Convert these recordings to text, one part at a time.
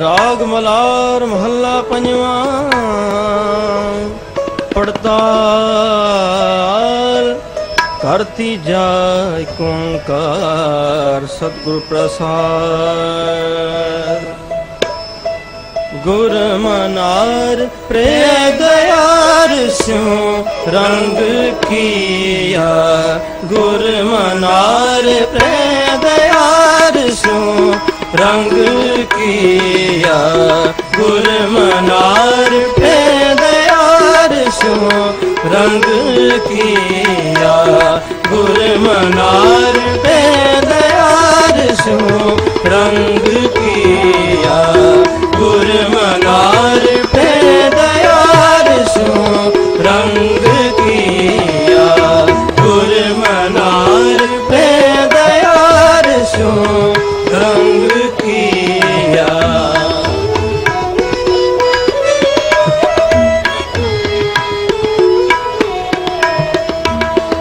ਰਾਗ ਮਲਾਰ ਮਹੱਲਾ ਪੰਜਵਾਂ। ਪੜਤਾਲ ਕਰਤੀ ਜਾਇ ਓੰਕਾਰ, ਸਤਿਗੁਰ ਪ੍ਰਸਾਦ। ਗੁਰ ਮਨਾਰ ਪ੍ਰੇ ਦਇਆਰ ਸਿਉ ਰੰਗ ਕੀਆ। ਗੁਰ ਮਨਾਰ ਪ੍ਰੇ ਦਇਆਰ ਸਿਉ ਰੰਗ ਕੀਆ ਗੁਰ ਮਨਾਰ ਪ੍ਰੇ ਦਇਆਰ ਸਿਉ ਰੰਗ ਕੀਆ ਗੁਰ ਮਨਾਰ ਪ੍ਰੇ ਦਇਆਰ ਸਿਉ ਰੰਗ ਕੀਆ ਗੁਰ ਮਨਾਰ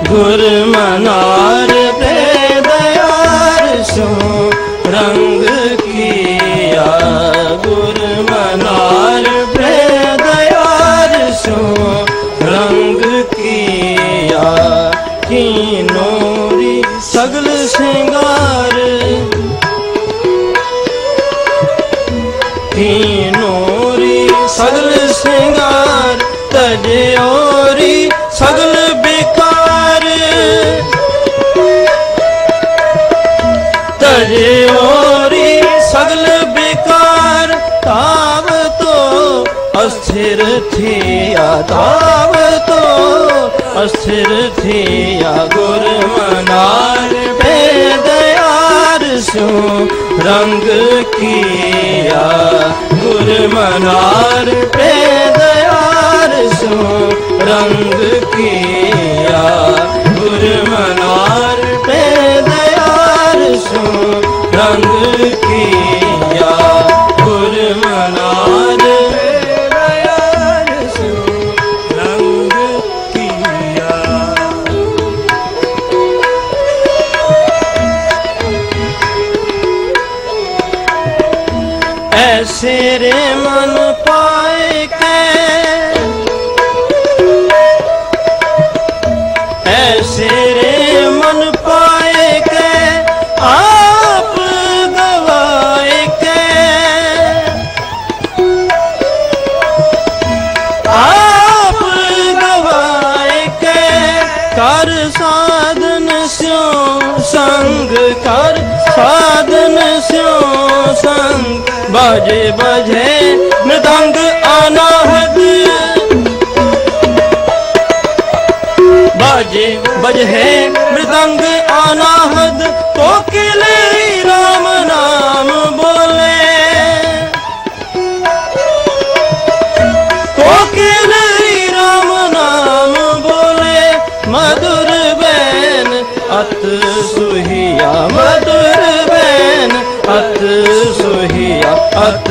ਗੁਰ ਮਨਾਰ ਪੈਦਿਆਰ ਸੋ ਰੰਗ ਕੀਆ। ਗੁਰ ਮਨਾਰ ਪੈਦਿਆਰ ਸੋ ਰੰਗ ਕੀਆ। ਕੀਨੋਰੀ ਸਗਲ ਸਿੰਗਾਰ। ਕੀਨੋਰੀ ਸਗਲ ਸਿੰਗਾਰ। ਤਜਿਓਰੀ ਸਗਲ ਅਸਥਿਰ ਥੀਆ ਤਾਵ ਤੋ ਅਸਥਿਰ ਥੀਆ, ਗੁਰ ਮਨਾਰ ਬੇਦਿਆਰ ਸੋ ਰੰਗ ਕੀਆ। ਗੁਰ ਮਨਾਰ ਬੇਦਿਆਰ ਸੋ ਰੰਗ ਕੀਆ। ਗੁਰ ਮਨਾਰ ਬੇਦਿਆਰ ਸੋ ਰੰਗ ਕੀਆ। ਬਾਜੇ ਬਜੇ ਮ੍ਰਿਦੰਗ ਅਨਾਹਦ ਬਾਜੇ ਬਜੇ ਮ੍ਰਿਦੰਗ ਅਨਾਹਦ ਕੋਕਿਲੇ ਰਾਮ ਨਾਮ ਬੋਲੇ। ਕੋਕਿਲ ਰਾਮ ਨਾਮ ਬੋਲੇ ਮధుਰ ਬੈਨ ਅਤ ਸੁਹੀਆ ਮధుਰ ਬੈਨ ਅਤ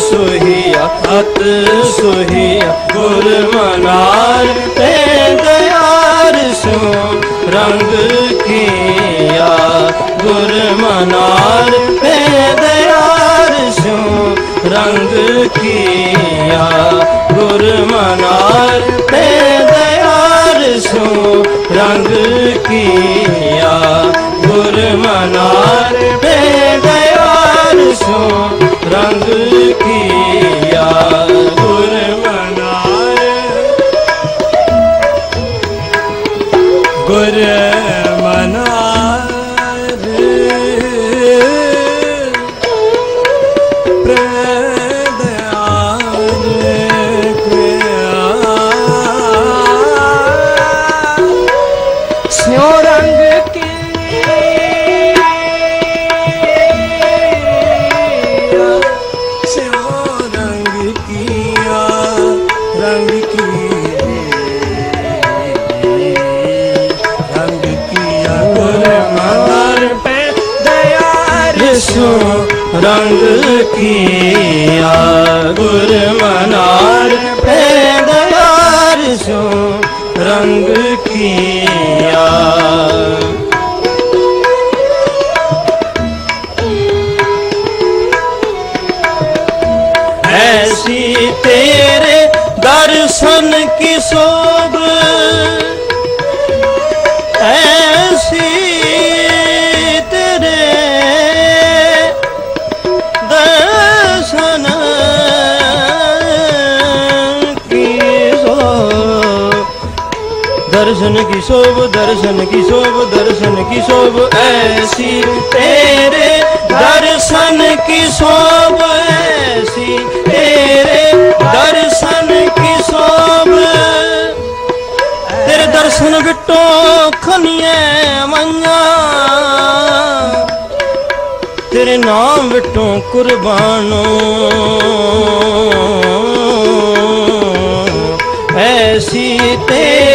ਸੁਹੀਆ ਅਤ ਸੁਹੀਆ, ਗੁਰ ਮਨਾਰ ਤੇ ਦਿਆਰ ਸੋ ਰੰਗ ਕੀਆ। ਗੁਰ ਮਨਾਰ ਤੇ ਦਿਆਰ ਸੋ ਰੰਗ ਕੀਆ। ਗੁਰ ਮਨਾਰ ਤੇ ਦਿਆਰ ਸੋ ਰੰਗ ਕੀਆ। ਗੁਰ ਮਨਾਰ ਤੇ ਦਿਆਰ ਸੋ ਰੰਗ ਕੀਆ ਰੰਗ ਕੀ ਰੰਗ ਕੀਆ ਗੁਰ ਮਨਾਰ ਪੈ ਦਿਆਰ ਸੋ ਰੰਗ ਕੀਆ शोभ ऐसी तेरे दर्शन की शोभ दर्शन की शोभ, दर्शन की शोभ, दर्शन की शोभ, ऐसी तेरे दर्शन की शोभ, ऐसी तेरे दर्शन ਖਨੀਏ ਮੰਗਾ। ਤੇਰੇ ਨਾਮ ਵਿਟੋਂ ਕੁਰਬਾਨੋ। ਐਸੀ ਤੇ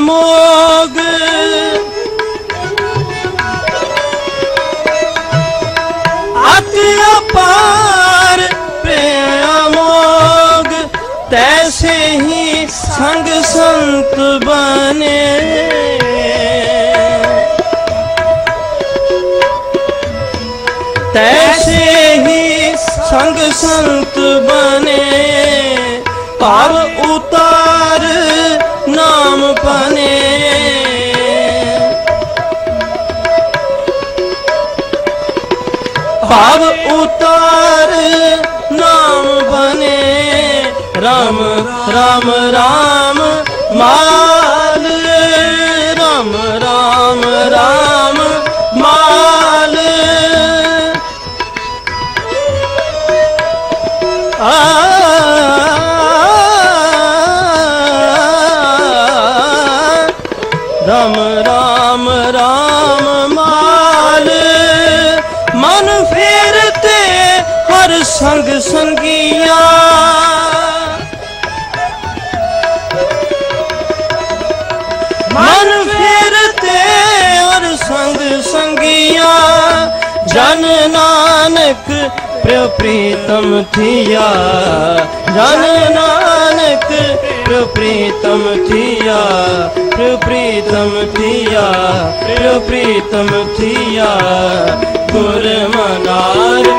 ਮੋਗ। ਅਤਿ ਅਪਾਰ ਪਿਆ ਮੋਗ, ਤੈਸੇ ਹੀ ਸੰਗ ਸੰਤ ਬਨੇ ਤੈਸੇ ਹੀ ਸੰਗ ਸੰਤ ਬਨੇ ਭਾਵ ਉਤਾਰ ਨਾਮ ਪਨੇ। ਭਾਵ ਉਤਾਰ ਨਾਮ ਬਨੇ ਰਾਮ ਰਾਮ RAM ਮਾ ਸੰਗ ਸੰਗੀਆਂ। ਮਨ ਫੇਰ ਤੇ ਔਰ ਸੰਗ ਸੰਗੀਆਂ। ਜਨ ਨਾਨਕ ਪ੍ਰਭ ਪ੍ਰੀਤਮ ਥੀਆ। ਜਨ ਨਾਨਕ ਪ੍ਰਭ ਪ੍ਰੀਤਮ ਥੀਆ। ਪ੍ਰਭ ਪ੍ਰੀਤਮ ਥੀਆ। ਪ੍ਰਭ ਪ੍ਰੀਤਮ ਥੀਆ। ਗੁਰ ਮਨਾਰ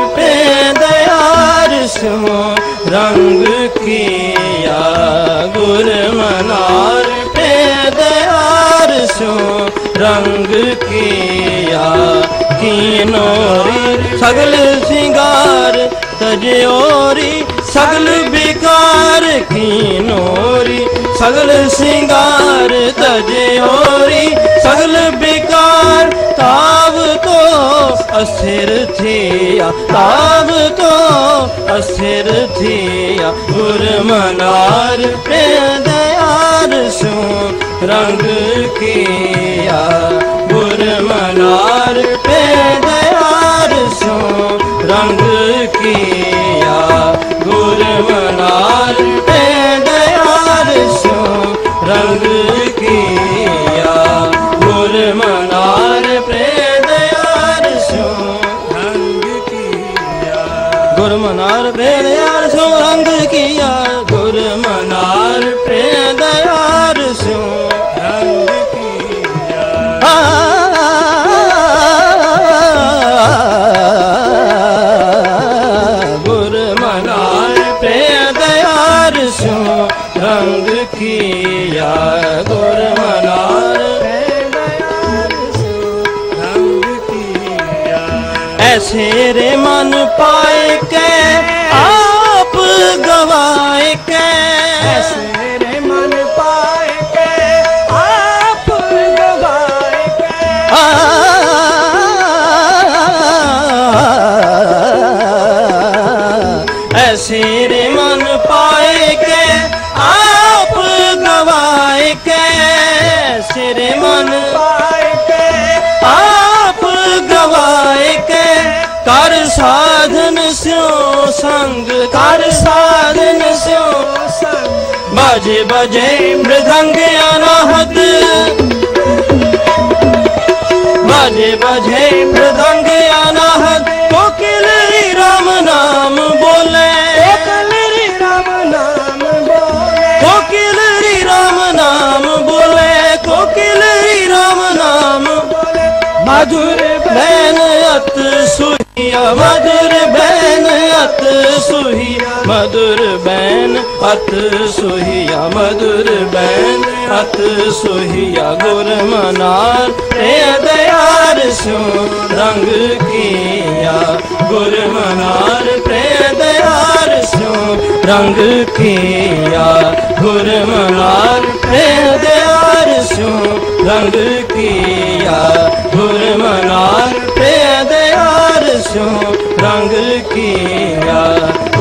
ਦਸਵੋ ਰੰਗ ਕੀਆ ਗੁਰ ਮਨਾਰ ਪੇ ਦਿਆਰ ਸੋ ਰੰਗ ਕਿਆ ਕੀ ਨੋਰੀ ਸਗਲ ਸਿੰਗਾਰ ਤਜੋਰੀ ਸਗਲ ਬਿਕਾਰ ਕੀਨੋਰੀ ਸਗਲ ਸਿੰਗਾਰ ਤਜੋਰੀ ਸਗਲ ਬਿਕਾਰ ਤਾ ਅਸਿਰ ਥੀਆ ਤਾਬ ਤੋਂ ਅਸਿਰ ਥਿਆ। ਗੁਰਮਨਾਰ ਤੇ ਦਇਆਰ ਸੋ ਰੰਗ ਕੀਆ। গেছে রে মান পা ਬਜੇ ਮ੍ਰਿਦੰਗ ਅਨਾਹਤ ਬਾਜੇ ਬਜੇ ਮ੍ਰਿਦੰਗ ਅਨਾਹਤ ਕੋਕਿਲ ਰਾਮ ਨਾਮ ਬੋਲੇ। ਕੋਕਲਰੀ ਰਾਮ ਨਾਮ ਬੋਲੇ। ਕੋਕਿਲ ਰਾਮ ਨਾਮ ਬੋਲੇ। ਕੋਕਿਲ ਰਾਮ ਨਾਮ ਬੋਲੇ। ਮధుਰ ਬੈਨ ਅਤ ਸੁਹੀਆ ਮధుਰ ਬੈਨ ਅਤ ਸੁਹੀਆ ਮధుਰ ਬੈਨ। ਅਤ ਸੁਹੀਆ ਮధుਰ ਬੈਨ। ਅਤ ਸੁਹੀਆ ਗੁਰ ਮਨਾਰ ਤੇ ਦਿਆਰ ਸਿਉ ਰੰਗ ਕੀਆ, ਗੁਰ ਮਨਾਰ ਤੇ ਦਿਆਰ ਸੋ ਰੰਗ ਕੀਆ, ਗੁਰ ਮਨਾਰ ਤੇ ਦਿਆਰ ਸਿਉ ਰੰਗ ਕੀਆ, ਗੁਰ ਮਨਾਰ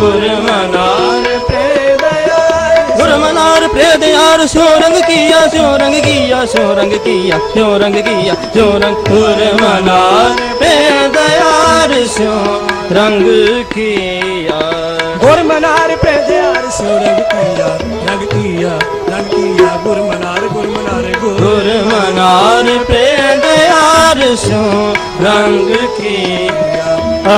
ਮਨਾਰ ਤੇ ਦਇਆ ਗੁਰ ਮਨਾਰ ਪ੍ਰੇ ਦਿਆਰ ਸਿਉ ਰੰਗ ਕੀਆ ਸਿਉ ਰੰਗ ਕੀਆ ਸਿਉ ਰੰਗ ਕੀਆ ਸਿਉ ਰੰਗ ਕੀਆ ਸਿਉ ਰੰਗ ਗੁਰ ਮਨਾਰ ਪ੍ਰੇ ਦਿਆਰ ਸਿਉ ਰੰਗ ਕੀਆ। ਗੁਰ ਮਨਾਰ ਪੈਦਿਆਰ ਸੁਰਗ ਕੀਆ ਰੰਗ ਕੀਆ ਰੰਗ ਕੀਆ ਗੁਰ ਮਨਾਰ ਗੁਰ। ਮਨਾਰ ਗੁਰ ਮਨਾਰ ਪ੍ਰੇ ਦਿਆਰ ਸਿਉ ਰੰਗ ਕੀਆ। ਆ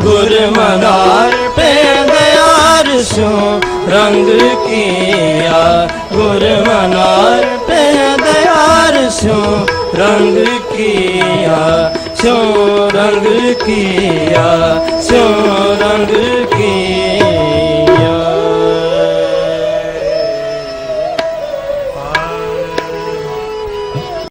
ਗੁਰ ਮਨਾਰ ਪੇ ਸੋ ਰੰਗ ਕੀਆ ਗੁਰ ਮਨਾਰ ਪੇ ਦਿਆਰ ਸੋ ਰੰਗ ਕੀਆ ਸੋ ਰੰਗ ਕੀਆ ਸੋ